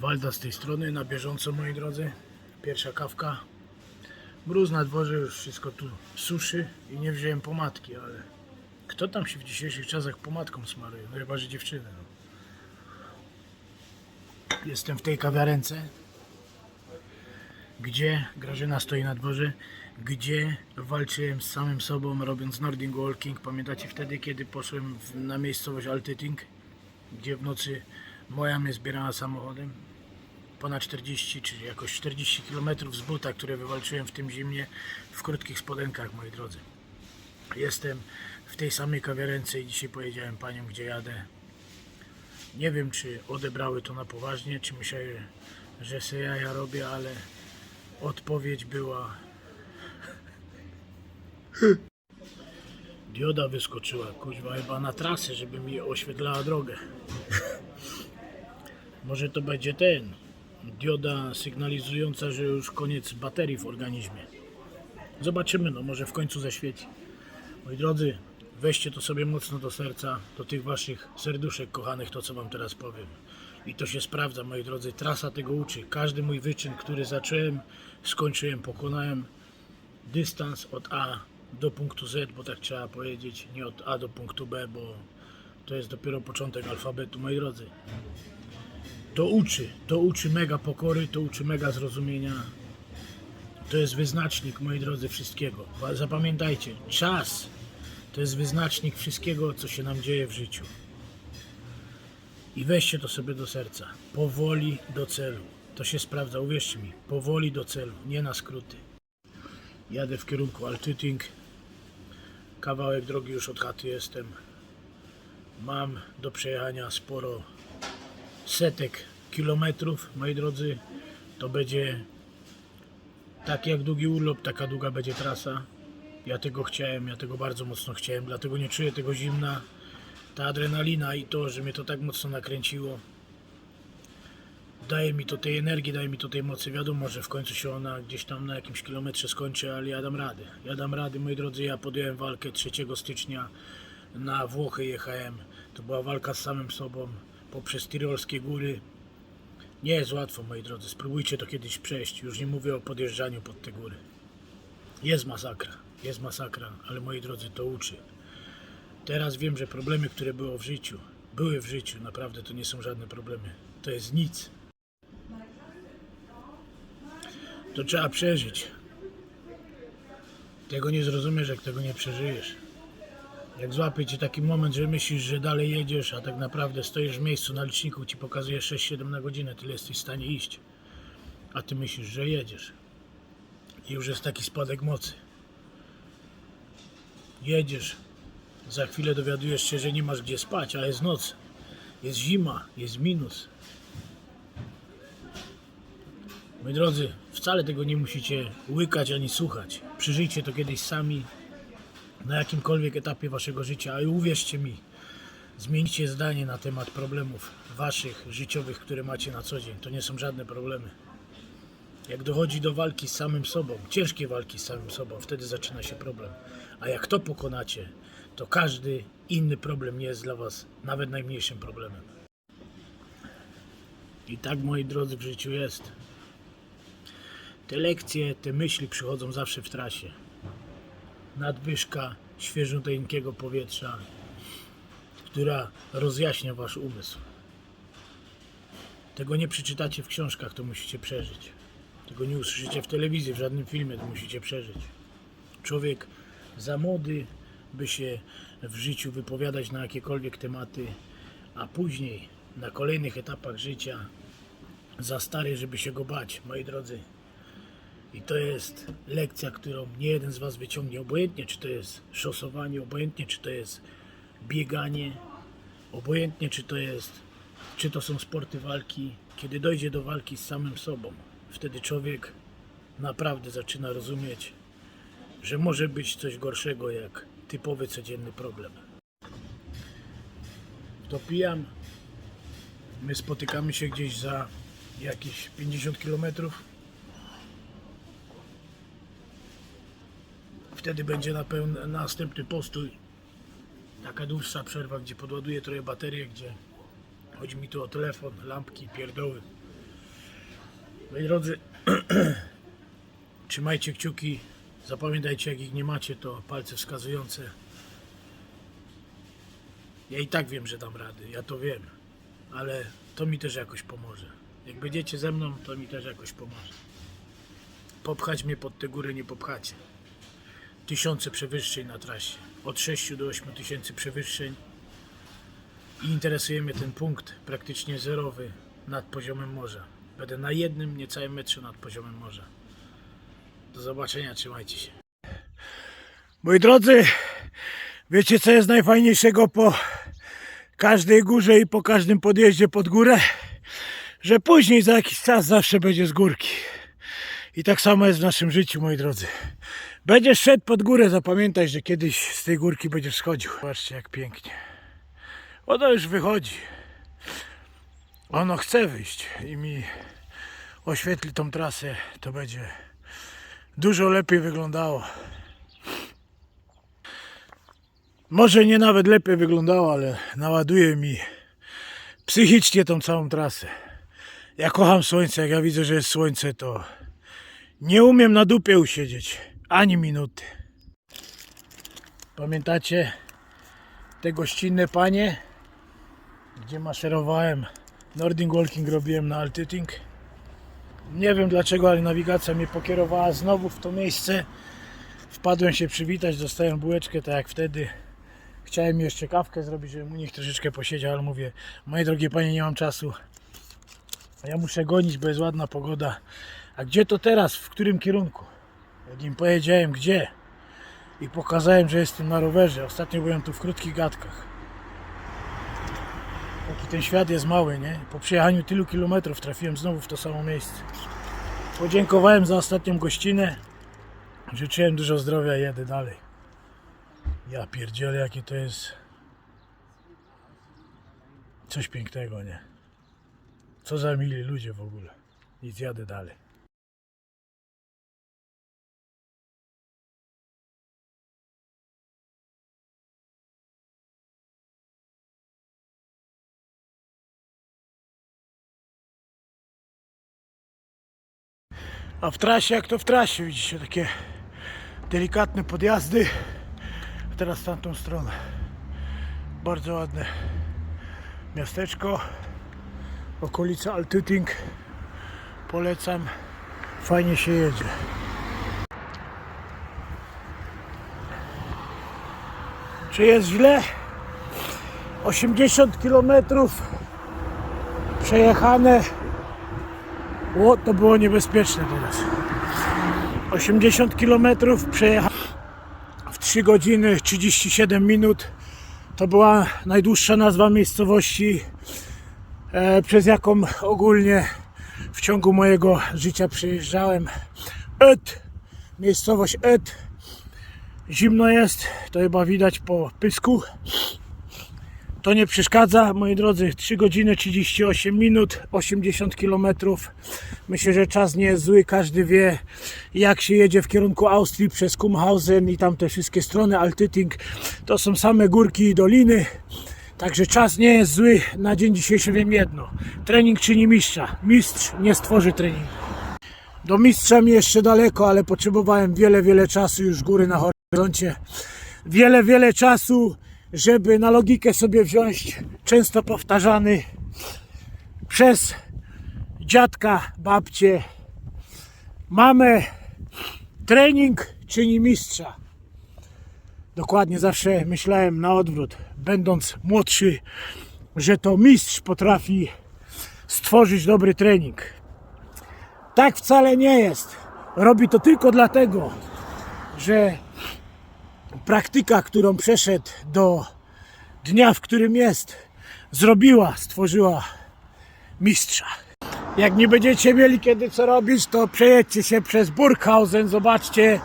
Walda z tej strony, na bieżąco moi drodzy. Pierwsza kawka. Mróz na dworze, już wszystko tu suszy i nie wziąłem pomadki, ale kto tam się w dzisiejszych czasach pomadką smaruje? No chyba, że dziewczyny. No. Jestem w tej kawiarence, gdzie Grażyna stoi na dworze, gdzie walczyłem z samym sobą robiąc Nordic Walking. Pamiętacie wtedy, kiedy poszłem w, na miejscowość Altyting, gdzie w nocy moja mnie zbierała samochodem? Ponad 40 czy jakoś 40 km z buta, które wywalczyłem w tym zimnie w krótkich spodenkach, moi drodzy. Jestem w tej samej kawiarence i dzisiaj powiedziałem paniom, gdzie jadę. Nie wiem, czy odebrały to na poważnie, czy myślały, że se ja robię, ale odpowiedź była Dioda wyskoczyła, kuźwa, chyba na trasę, żeby mi oświetlała drogę. Może to będzie ten. Dioda sygnalizująca, że już koniec baterii w organizmie. Zobaczymy, no może w końcu zaświeci. Moi drodzy, weźcie to sobie mocno do serca, do tych waszych serduszek kochanych, to co wam teraz powiem. I to się sprawdza, moi drodzy. Trasa tego uczy. Każdy mój wyczyn, który zacząłem, skończyłem, pokonałem dystans od A do punktu Z, bo tak trzeba powiedzieć, nie od A do punktu B, bo to jest dopiero początek alfabetu, moi drodzy. To uczy, to uczy mega pokory, to uczy mega zrozumienia. To jest wyznacznik, moi drodzy, wszystkiego. Zapamiętajcie, czas to jest wyznacznik wszystkiego, co się nam dzieje w życiu. I weźcie to sobie do serca. Powoli do celu. To się sprawdza, uwierzcie mi. Powoli do celu, nie na skróty. Jadę w kierunku Altyting. Kawałek drogi już od chaty jestem. Mam do przejechania sporo setek kilometrów, moi drodzy. To będzie tak jak długi urlop, taka długa będzie trasa. Ja tego chciałem, ja tego bardzo mocno chciałem, dlatego nie czuję tego zimna. Ta adrenalina i to, że mnie to tak mocno nakręciło, daje mi to tej energii, daje mi to tej mocy. Wiadomo, że w końcu się ona gdzieś tam na jakimś kilometrze skończy, ale ja dam rady. Ja dam rady, moi drodzy. Ja podjąłem walkę 3 stycznia na Włochy jechałem. To była walka z samym sobą poprzez Tirolskie góry. Nie jest łatwo, moi drodzy. Spróbujcie to kiedyś przejść. Już nie mówię o podjeżdżaniu pod te góry. Jest masakra, jest masakra, ale moi drodzy, to uczy. Teraz wiem, że problemy, które było w życiu, były w życiu, naprawdę to nie są żadne problemy. To jest nic. To trzeba przeżyć. Tego nie zrozumiesz, jak tego nie przeżyjesz. Jak złapie cię taki moment, że myślisz, że dalej jedziesz, a tak naprawdę stoisz w miejscu na liczniku, ci pokazuje 6-7 na godzinę, tyle jesteś w stanie iść. A ty myślisz, że jedziesz. I już jest taki spadek mocy. Jedziesz. Za chwilę dowiadujesz się, że nie masz gdzie spać, a jest noc. Jest zima, jest minus. Moi drodzy, wcale tego nie musicie łykać ani słuchać. Przeżyjcie to kiedyś sami na jakimkolwiek etapie waszego życia, i uwierzcie mi, zmienicie zdanie na temat problemów waszych, życiowych, które macie na co dzień. To nie są żadne problemy. Jak dochodzi do walki z samym sobą, ciężkiej walki z samym sobą, wtedy zaczyna się problem. A jak to pokonacie, to każdy inny problem nie jest dla was nawet najmniejszym problemem. I tak, moi drodzy, w życiu jest. Te lekcje, te myśli przychodzą zawsze w trasie. Nadwyżka świeżuteńkiego powietrza, która rozjaśnia wasz umysł. Tego nie przeczytacie w książkach, to musicie przeżyć. Tego nie usłyszycie w telewizji, w żadnym filmie, to musicie przeżyć. Człowiek za młody, by się w życiu wypowiadać na jakiekolwiek tematy, a później na kolejnych etapach życia za stary, żeby się go bać, moi drodzy. I to jest lekcja, którą nie jeden z Was wyciągnie, obojętnie czy to jest szosowanie, obojętnie czy to jest bieganie, obojętnie czy to jest, czy to są sporty walki. Kiedy dojdzie do walki z samym sobą, wtedy człowiek naprawdę zaczyna rozumieć, że może być coś gorszego jak typowy codzienny problem. To pijam. My spotykamy się gdzieś za jakieś 50 kilometrów. Wtedy będzie na pełny, następny postój. Taka dłuższa przerwa, gdzie podładuję trochę baterię, gdzie chodzi mi tu o telefon, lampki, pierdoły. Moi drodzy, trzymajcie kciuki. Zapamiętajcie, jak ich nie macie, to palce wskazujące. Ja i tak wiem, że dam rady, ja to wiem, ale to mi też jakoś pomoże. Jak będziecie ze mną, to mi też jakoś pomoże. Popchać mnie pod te góry nie popchacie. Tysiące przewyższeń na trasie. Od 6 do 8 tysięcy przewyższeń. I interesuje mnie ten punkt praktycznie zerowy nad poziomem morza. Będę na jednym niecałym metrze nad poziomem morza. Do zobaczenia, trzymajcie się. Moi drodzy, wiecie co jest najfajniejszego po każdej górze i po każdym podjeździe pod górę? Że później za jakiś czas zawsze będzie z górki. I tak samo jest w naszym życiu, moi drodzy. Będziesz szedł pod górę, zapamiętaj, że kiedyś z tej górki będziesz schodził. Zobaczcie jak pięknie. Ono już wychodzi. Ono chce wyjść i mi oświetli tą trasę, to będzie dużo lepiej wyglądało. Może nie nawet lepiej wyglądało, ale naładuje mi psychicznie tą całą trasę. Ja kocham słońce, jak ja widzę, że jest słońce, to nie umiem na dupie usiedzieć ani minuty. Pamiętacie te gościnne panie, gdzie maszerowałem Nordic Walking robiłem na Altiting. Nie wiem dlaczego, ale nawigacja mnie pokierowała znowu w to miejsce. Wpadłem się przywitać, dostałem bułeczkę, tak jak wtedy. Chciałem jeszcze kawkę zrobić, żebym u nich troszeczkę posiedział, ale mówię, moje drogie panie, nie mam czasu. Ja muszę gonić, bo jest ładna pogoda. A gdzie to teraz? W którym kierunku? Jak im powiedziałem gdzie i pokazałem, że jestem na rowerze. Ostatnio byłem tu w krótkich gadkach. Jaki ten świat jest mały, nie? Po przejechaniu tylu kilometrów trafiłem znowu w to samo miejsce. Podziękowałem za ostatnią gościnę. Życzyłem dużo zdrowia i jedę dalej. Ja pierdzielę, jakie to jest coś pięknego, nie? Co za mili ludzie w ogóle. Nic, jadę dalej. A w trasie, jak to w trasie, widzicie, takie delikatne podjazdy. A teraz w tamtą stronę. Bardzo ładne miasteczko. Okolica Altyting. Polecam. Fajnie się jedzie. Czy jest źle? 80 km przejechane o, to było niebezpieczne teraz. 80 km przejechałem w 3 godziny 37 minut. To była najdłuższa nazwa miejscowości, e, przez jaką ogólnie w ciągu mojego życia przejeżdżałem. Et, miejscowość Et. Zimno jest, to chyba widać po pysku. To nie przeszkadza, moi drodzy. 3 godziny 38 minut, 80 km. Myślę, że czas nie jest zły. Każdy wie, jak się jedzie w kierunku Austrii przez Kumhausen i tam te wszystkie strony Altyting. To są same górki i doliny. Także czas nie jest zły. Na dzień dzisiejszy wiem jedno. Trening czyni mistrza. Mistrz nie stworzy treningu. Do mistrza mi jeszcze daleko, ale potrzebowałem wiele, wiele czasu już góry na horyzoncie. Wiele, wiele czasu żeby na logikę sobie wziąć często powtarzany przez dziadka, babcię, mamę, trening czyni mistrza. Dokładnie zawsze myślałem na odwrót, będąc młodszy, że to mistrz potrafi stworzyć dobry trening. Tak wcale nie jest. Robi to tylko dlatego, że praktyka, którą przeszedł do dnia, w którym jest, zrobiła, stworzyła mistrza. Jak nie będziecie mieli kiedy co robić, to przejedźcie się przez Burghausen, zobaczcie.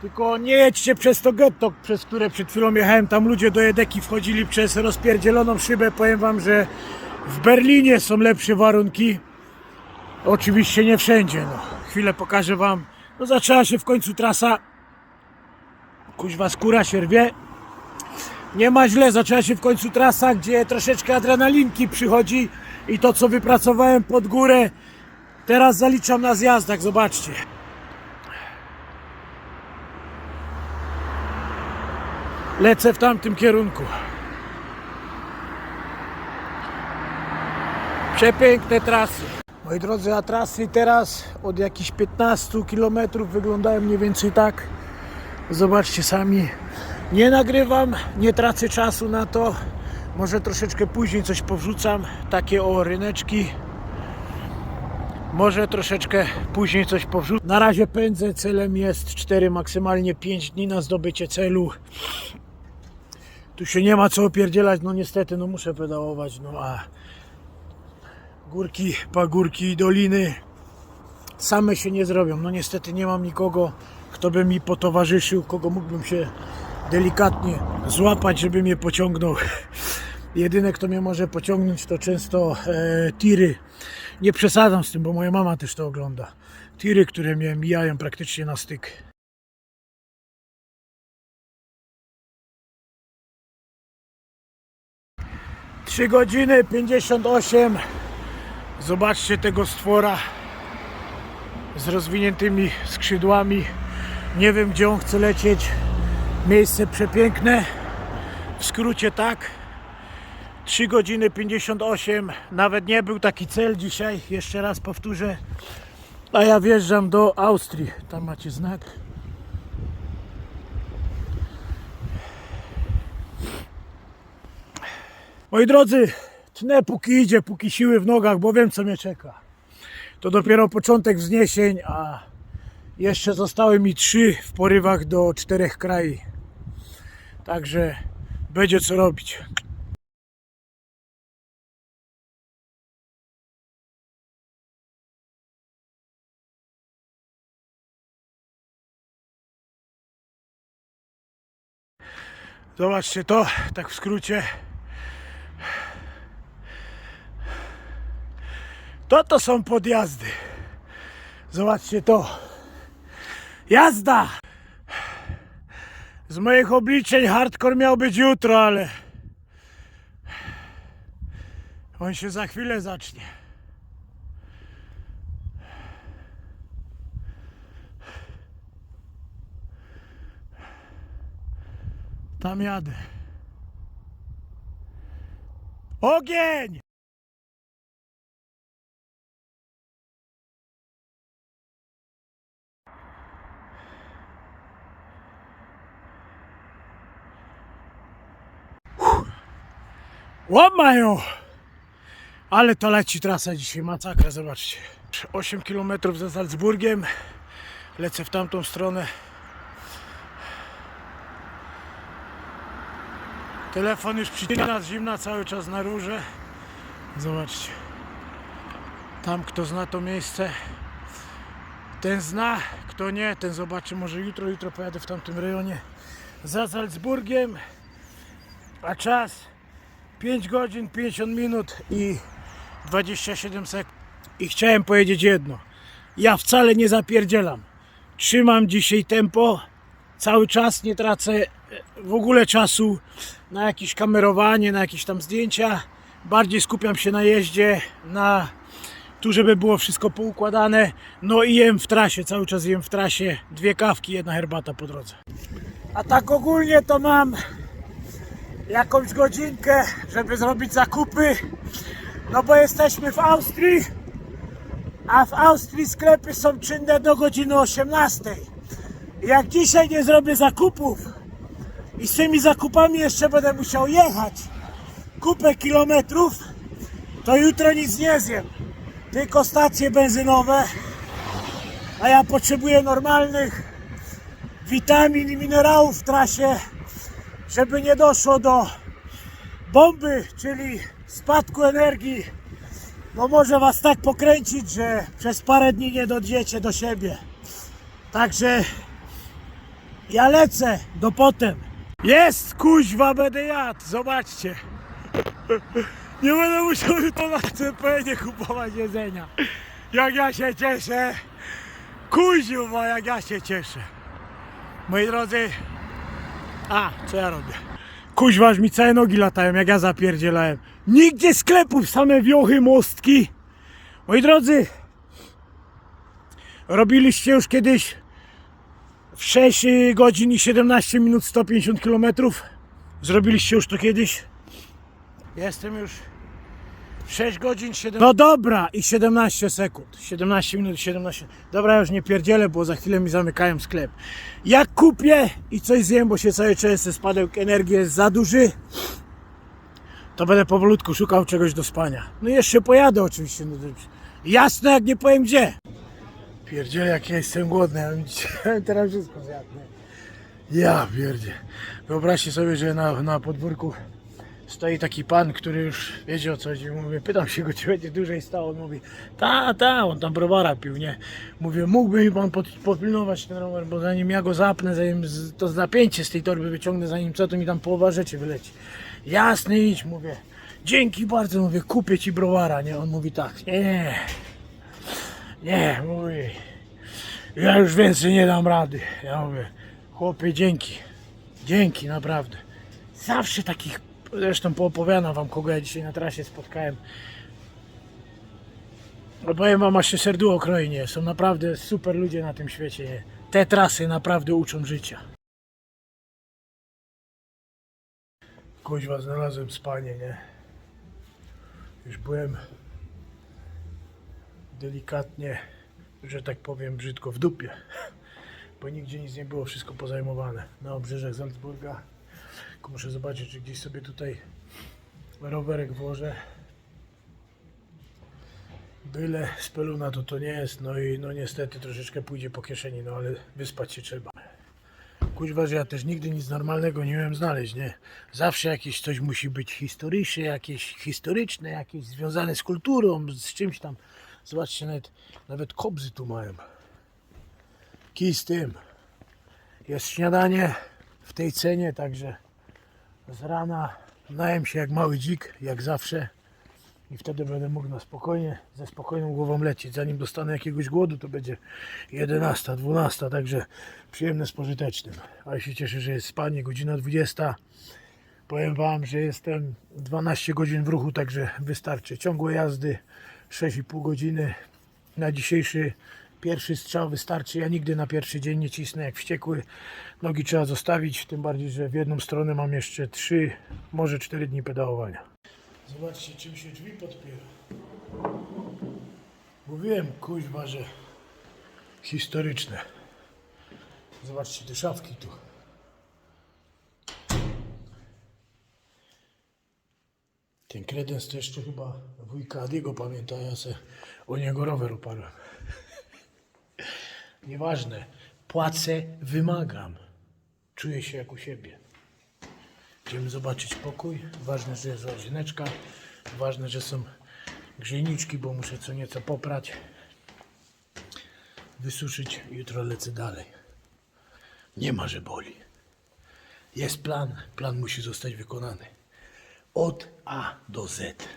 Tylko nie jedźcie przez to getto, przez które przed chwilą jechałem. Tam ludzie do Jedeki wchodzili przez rozpierdzieloną szybę. Powiem wam, że w Berlinie są lepsze warunki. Oczywiście nie wszędzie. No. Chwilę pokażę wam. No zaczęła się w końcu trasa kuźwa skóra się rwie. Nie ma źle, zaczęła się w końcu trasa, gdzie troszeczkę adrenalinki przychodzi i to co wypracowałem pod górę Teraz zaliczam na zjazdach, zobaczcie. Lecę w tamtym kierunku. Przepiękne trasy. Moi drodzy, a trasy teraz od jakichś 15 km wyglądają mniej więcej tak. Zobaczcie sami. Nie nagrywam, nie tracę czasu na to. Może troszeczkę później coś powrzucam. Takie o ryneczki. Może troszeczkę później coś powrzucę. Na razie pędzę. Celem jest 4, maksymalnie 5 dni na zdobycie celu. Tu się nie ma co opierdzielać. No niestety, no muszę pedałować. No a górki, pagórki i doliny same się nie zrobią. No niestety nie mam nikogo, kto by mi potowarzyszył, kogo mógłbym się delikatnie złapać, żeby mnie pociągnął. Jedyne, kto mnie może pociągnąć, to często e, tiry. Nie przesadzam z tym, bo moja mama też to ogląda. Tiry, które mnie mijają praktycznie na styk. Trzy godziny 58 Zobaczcie tego stwora z rozwiniętymi skrzydłami. Nie wiem gdzie on chce lecieć. Miejsce przepiękne. W skrócie tak. 3 godziny 58. Nawet nie był taki cel dzisiaj. Jeszcze raz powtórzę. A ja wjeżdżam do Austrii. Tam macie znak. Moi drodzy, tnę póki idzie, póki siły w nogach, bo wiem co mnie czeka. To dopiero początek wzniesień, a jeszcze zostały mi trzy w porywach do czterech krajów. Także będzie co robić. Zobaczcie to, tak w skrócie. To to są podjazdy. Zobaczcie to. Jazda! Z moich obliczeń hardcore miał być jutro, ale on się za chwilę zacznie. Tam jadę. Ogień! Łamają! Ale to leci trasa dzisiaj, masakra, zobaczcie. 8 km za Salzburgiem. Lecę w tamtą stronę. Telefon już przycina zimna cały czas na róże. Zobaczcie. Tam kto zna to miejsce, ten zna, kto nie, ten zobaczy może jutro, jutro pojadę w tamtym rejonie za Salzburgiem. A czas 5 godzin, 50 minut i 27 sekund. I chciałem powiedzieć jedno. Ja wcale nie zapierdzielam. Trzymam dzisiaj tempo. Cały czas nie tracę e, w ogóle czasu na jakieś kamerowanie, na jakieś tam zdjęcia. Bardziej skupiam się na jeździe, na tu, żeby było wszystko poukładane. No i jem w trasie, cały czas jem w trasie. Dwie kawki, jedna herbata po drodze. A tak ogólnie to mam jakąś godzinkę, żeby zrobić zakupy. No bo jesteśmy w Austrii, a w Austrii sklepy są czynne do godziny 18. Jak dzisiaj nie zrobię zakupów i z tymi zakupami jeszcze będę musiał jechać kupę kilometrów, to jutro nic nie zjem. Tylko stacje benzynowe, a ja potrzebuję normalnych witamin i minerałów w trasie, żeby nie doszło do bomby, czyli spadku energii. Bo może was tak pokręcić, że przez parę dni nie dojdziecie do siebie. Także ja lecę do potem. Jest kuźwa, będę jadł, zobaczcie. Nie będę musiał jutro na CPN kupować jedzenia. Jak ja się cieszę. Kuźwa, jak ja się cieszę. Moi drodzy, a, co ja robię? Kuźwa, aż mi całe nogi latają, jak ja zapierdzielałem. Nigdzie sklepów, same wiochy, mostki. Moi drodzy, Robiliście już kiedyś w 6 godzin i 17 minut 150 km? Zrobiliście już to kiedyś? Jestem już 6 godzin 7 No dobra i 17 sekund. 17 minut 17. Dobra, już nie pierdzielę, bo za chwilę mi zamykają sklep. Jak kupię i coś zjem, bo się cały czas spadek energii jest za duży, to będę powolutku szukał czegoś do spania. No i jeszcze pojadę oczywiście. No, jasne, jak nie powiem gdzie. Pierdzielę, jak ja jestem głodny. Ja teraz wszystko zjadł. nie? Ja pierdzie. Wyobraźcie sobie, że na, na podwórku stoi taki pan, który już wiedzie o co chodzi. Mówię, pytam się go, czy będzie dłużej stał. On mówi, ta, ta, on tam browara pił, nie? Mówię, mógłby mi pan pod, popilnować ten rower, bo zanim ja go zapnę, zanim to napięcie z tej torby wyciągnę, zanim co, to mi tam połowa rzeczy wyleci. Jasny, idź, mówię. Dzięki bardzo, mówię, kupię ci browara, nie? On mówi tak, nie, nie, mówi, ja już więcej nie dam rady. Ja mówię, chłopie, dzięki, dzięki, naprawdę. Zawsze takich, zresztą poopowiadam wam, kogo ja dzisiaj na trasie spotkałem. Powiem wam, aż się serducho kroi, nie? Są naprawdę super ludzie na tym świecie, nie? Te trasy naprawdę uczą życia. Kuźwa, znalazłem spanie, nie? Już byłem delikatnie, że tak powiem brzydko w dupie, bo nigdzie nic nie było, wszystko pozajmowane. Na obrzeżach Salzburga. Tylko muszę zobaczyć, czy gdzieś sobie tutaj rowerek włożę. Byle z peluna to to nie jest, no i no niestety troszeczkę pójdzie po kieszeni, no ale wyspać się trzeba. Kuźwa, że ja też nigdy nic normalnego nie miałem znaleźć, nie? Zawsze jakieś coś musi być historyczne, jakieś historyczne, jakieś związane z kulturą, z czymś tam. Zobaczcie, nawet, nawet kobzy tu mają. Kij z tym. Jest śniadanie w tej cenie, także z rana najem się jak mały dzik, jak zawsze. I wtedy będę mógł na spokojnie, ze spokojną głową lecieć. Zanim dostanę jakiegoś głodu, to będzie 11, 12, także przyjemne z pożytecznym. Ale się cieszę, że jest spanie, godzina 20. Powiem Wam, że jestem 12 godzin w ruchu, także wystarczy. Ciągłe jazdy 6,5 godziny. Na dzisiejszy pierwszy strzał wystarczy. Ja nigdy na pierwszy dzień nie cisnę jak wściekły. Nogi trzeba zostawić, tym bardziej, że w jedną stronę mam jeszcze 3, może 4 dni pedałowania. Zobaczcie, czym się drzwi podpiera. Mówiłem, kuźwa, że historyczne. Zobaczcie te szafki tu. Ten kredens to jeszcze chyba wujka Adiego pamięta, ja se o niego rower uparłem. Nieważne. Płacę, wymagam. Czuję się jak u siebie. Idziemy zobaczyć pokój. Ważne, że jest łazieneczka. Ważne, że są grzejniczki, bo muszę co nieco poprać. Wysuszyć. Jutro lecę dalej. Nie ma, że boli. Jest plan. Plan musi zostać wykonany. Od A do Z.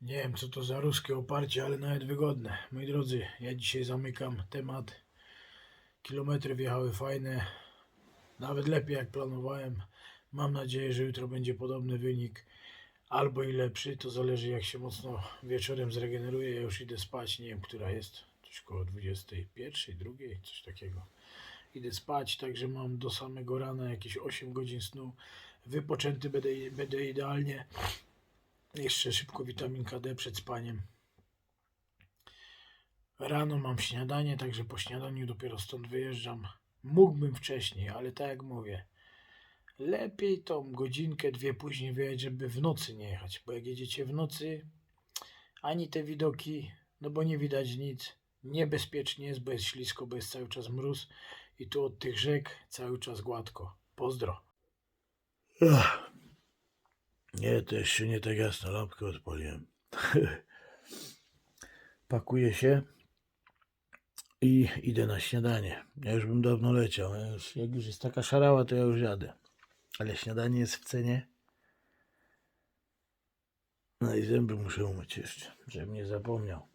Nie wiem, co to za ruskie oparcie, ale nawet wygodne. Moi drodzy, ja dzisiaj zamykam temat. Kilometry wjechały fajne. Nawet lepiej jak planowałem. Mam nadzieję, że jutro będzie podobny wynik. Albo i lepszy. To zależy jak się mocno wieczorem zregeneruję. Ja już idę spać. Nie wiem, która jest. Coś koło 21, 2, coś takiego. Idę spać, także mam do samego rana jakieś 8 godzin snu. Wypoczęty będę, będę idealnie. Jeszcze szybko witaminka D przed spaniem. Rano mam śniadanie, także po śniadaniu dopiero stąd wyjeżdżam. Mógłbym wcześniej, ale tak jak mówię, lepiej tą godzinkę, dwie później wyjechać, żeby w nocy nie jechać, bo jak jedziecie w nocy, ani te widoki, no bo nie widać nic, niebezpiecznie jest, bo jest ślisko, bo jest cały czas mróz i tu od tych rzek cały czas gładko. Pozdro. Nie, to jeszcze nie tak jasno, lampkę odpaliłem. Pakuję się i idę na śniadanie. Ja już bym dawno leciał. Ja już, jak już jest taka szarała, to ja już jadę. Ale śniadanie jest w cenie. No i zęby muszę umyć jeszcze, żebym nie zapomniał.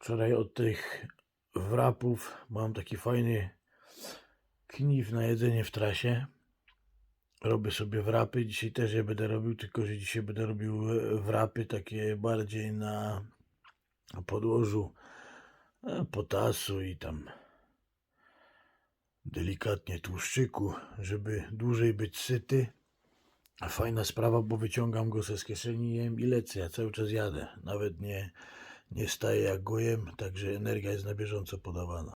Wczoraj od tych wrapów mam taki fajny knif na jedzenie w trasie. Robię sobie wrapy. Dzisiaj też je będę robił, tylko że dzisiaj będę robił e, wrapy takie bardziej na podłożu e, potasu i tam delikatnie tłuszczyku, żeby dłużej być syty. A fajna sprawa, bo wyciągam go ze z kieszeni jem i lecę. Ja cały czas jadę. Nawet nie, nie staję jak gojem, także energia jest na bieżąco podawana.